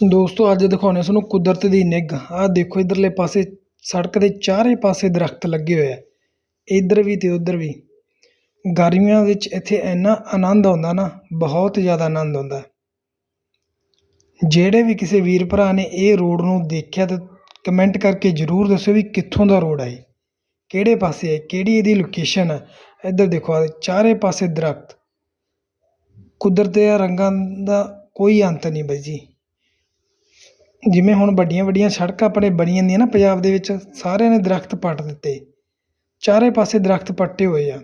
ਦੋਸਤੋ, ਅੱਜ ਦਿਖਾਉਂਦੇ ਤੁਹਾਨੂੰ ਕੁਦਰਤ ਦੀ ਨਿੱਘ। ਆਹ ਦੇਖੋ, ਇੱਧਰਲੇ ਪਾਸੇ ਸੜਕ ਦੇ ਚਾਰੇ ਪਾਸੇ ਦਰਖਤ ਲੱਗੇ ਹੋਏ ਆ। ਇੱਧਰ ਵੀ ਅਤੇ ਉੱਧਰ ਵੀ। ਗਰਮੀਆਂ ਵਿੱਚ ਇੱਥੇ ਇੰਨਾ ਆਨੰਦ ਆਉਂਦਾ ਨਾ, ਬਹੁਤ ਜ਼ਿਆਦਾ ਆਨੰਦ ਆਉਂਦਾ। ਜਿਹੜੇ ਵੀ ਕਿਸੇ ਵੀਰ ਭਰਾ ਨੇ ਇਹ ਰੋਡ ਨੂੰ ਦੇਖਿਆ ਤਾਂ ਕਮੈਂਟ ਕਰਕੇ ਜ਼ਰੂਰ ਦੱਸਿਓ ਵੀ ਕਿੱਥੋਂ ਦਾ ਰੋਡ ਹੈ ਕਿਹੜੇ ਪਾਸੇ ਹੈ ਕਿਹੜੀ ਇਹਦੀ ਲੋਕੇਸ਼ਨ ਹੈ ਇੱਧਰ ਦੇਖੋ, ਆਹ ਚਾਰੇ ਪਾਸੇ ਦਰਖਤ। ਕੁਦਰਤ ਦੇ ਰੰਗਾਂ ਦਾ ਕੋਈ ਅੰਤ ਨਹੀਂ ਬਾਈ ਜੀ। ਜਿਵੇਂ ਹੁਣ ਵੱਡੀਆਂ ਵੱਡੀਆਂ ਸੜਕਾਂ ਆਪਣੇ ਬਣੀ ਜਾਂਦੀਆਂ ਨਾ ਪੰਜਾਬ ਦੇ ਵਿੱਚ, ਸਾਰਿਆਂ ਨੇ ਦਰਖਤ ਪੱਟ ਦਿੱਤੇ। ਚਾਰੇ ਪਾਸੇ ਦਰਖਤ ਪੱਟੇ ਹੋਏ ਆ।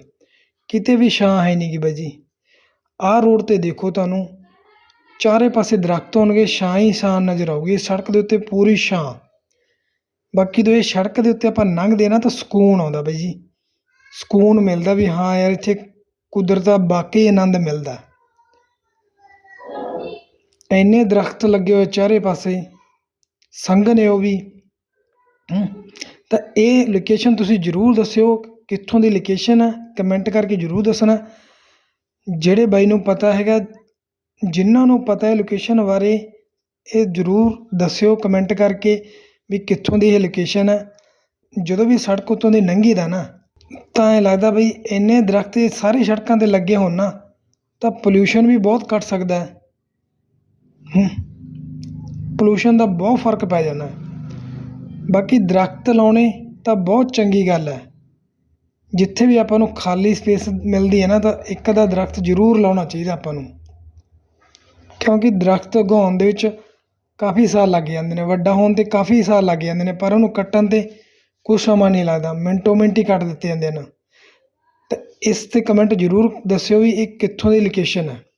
ਕਿਤੇ ਵੀ ਛਾਂ ਹੈ ਨਹੀਂ ਗੀ ਬਾਈ ਜੀ। ਆਹ ਰੋਡ 'ਤੇ ਦੇਖੋ ਤੁਹਾਨੂੰ, ਚਾਰੇ ਪਾਸੇ ਦਰਖਤ ਹੋਣਗੇ, ਛਾਂ ਹੀ ਛਾਂ ਨਜ਼ਰ ਆਊਗੀ, ਸੜਕ ਦੇ ਉੱਤੇ ਪੂਰੀ ਛਾਂ। ਬਾਕੀ ਤੋਂ ਇਹ ਸੜਕ ਦੇ ਉੱਤੇ ਆਪਾਂ ਲੰਘਦੇ ਨਾ ਤਾਂ ਸਕੂਨ ਆਉਂਦਾ ਬਾਈ ਜੀ। ਸਕੂਨ ਮਿਲਦਾ ਵੀ ਹਾਂ ਯਾਰ ਇੱਥੇ ਕੁਦਰਤ ਦਾ ਵਾਕਈ ਆਨੰਦ ਮਿਲਦਾ। ਇੰਨੇ ਦਰਖਤ ਲੱਗੇ ਹੋਏ ਚਾਰੇ ਪਾਸੇ। ਸੰਘ ਨੇ ਉਹ ਵੀ। ਤਾਂ ਇਹ ਲੋਕੇਸ਼ਨ ਤੁਸੀਂ ਜ਼ਰੂਰ ਦੱਸਿਓ, ਕਿੱਥੋਂ ਦੀ ਲੋਕੇਸ਼ਨ ਹੈ ਕਮੈਂਟ ਕਰਕੇ ਜ਼ਰੂਰ ਦੱਸਣਾ। ਜਿਹੜੇ ਬਾਈ ਨੂੰ ਪਤਾ ਹੈਗਾ, ਜਿਨ੍ਹਾਂ ਨੂੰ ਪਤਾ ਹੈ ਲੋਕੇਸ਼ਨ ਬਾਰੇ, ਇਹ ਜ਼ਰੂਰ ਦੱਸਿਓ ਕਮੈਂਟ ਕਰਕੇ ਵੀ ਕਿੱਥੋਂ ਦੀ ਇਹ ਲੋਕੇਸ਼ਨ ਹੈ ਜਦੋਂ ਵੀ ਸੜਕ ਉੱਤੋਂ ਦੀ ਲੰਘੀ ਦਾ ਨਾ, ਤਾਂ ਇਹ ਲੱਗਦਾ ਬਈ ਇੰਨੇ ਦਰਖਤ ਸਾਰੀ ਸੜਕਾਂ 'ਤੇ ਲੱਗੇ ਹੋਣ ਨਾ, ਤਾਂ ਪੋਲਿਊਸ਼ਨ ਵੀ ਬਹੁਤ ਘੱਟ ਸਕਦਾ। ਹੈ। ਹੂੰ ਪੋਲਿਊਸ਼ਨ ਦਾ ਬਹੁਤ ਫ਼ਰਕ ਪੈ ਜਾਂਦਾ ਬਾਕੀ ਦਰਖਤ ਲਾਉਣੇ ਤਾਂ ਬਹੁਤ ਚੰਗੀ ਗੱਲ ਹੈ। ਜਿੱਥੇ ਵੀ ਆਪਾਂ ਨੂੰ ਖਾਲੀ ਸਪੇਸ ਮਿਲਦੀ ਹੈ ਨਾ, ਤਾਂ ਇੱਕ ਅੱਧਾ ਦਰਖਤ ਜ਼ਰੂਰ ਲਾਉਣਾ ਚਾਹੀਦਾ ਆਪਾਂ ਨੂੰ। ਕਿਉਂਕਿ ਦਰਖਤ ਉਗਾਉਣ ਦੇ ਵਿੱਚ ਕਾਫੀ ਸਾਲ ਲੱਗ ਜਾਂਦੇ ਨੇ, ਵੱਡਾ ਹੋਣ 'ਤੇ ਕਾਫੀ ਸਾਲ ਲੱਗ ਜਾਂਦੇ ਨੇ, ਪਰ ਉਹਨੂੰ ਕੱਟਣ 'ਤੇ ਕੁਛ ਸਮਾਂ ਨਹੀਂ ਲੱਗਦਾ, ਮਿੰਟੋ ਮਿੰਟ ਹੀ ਕੱਟ ਦਿੱਤੇ ਜਾਂਦੇ ਨੇ। ਤਾਂ ਇਸ 'ਤੇ ਕਮੈਂਟ ਜ਼ਰੂਰ ਦੱਸਿਓ ਵੀ ਇਹ ਕਿੱਥੋਂ ਦੀ ਲੋਕੇਸ਼ਨ ਹੈ।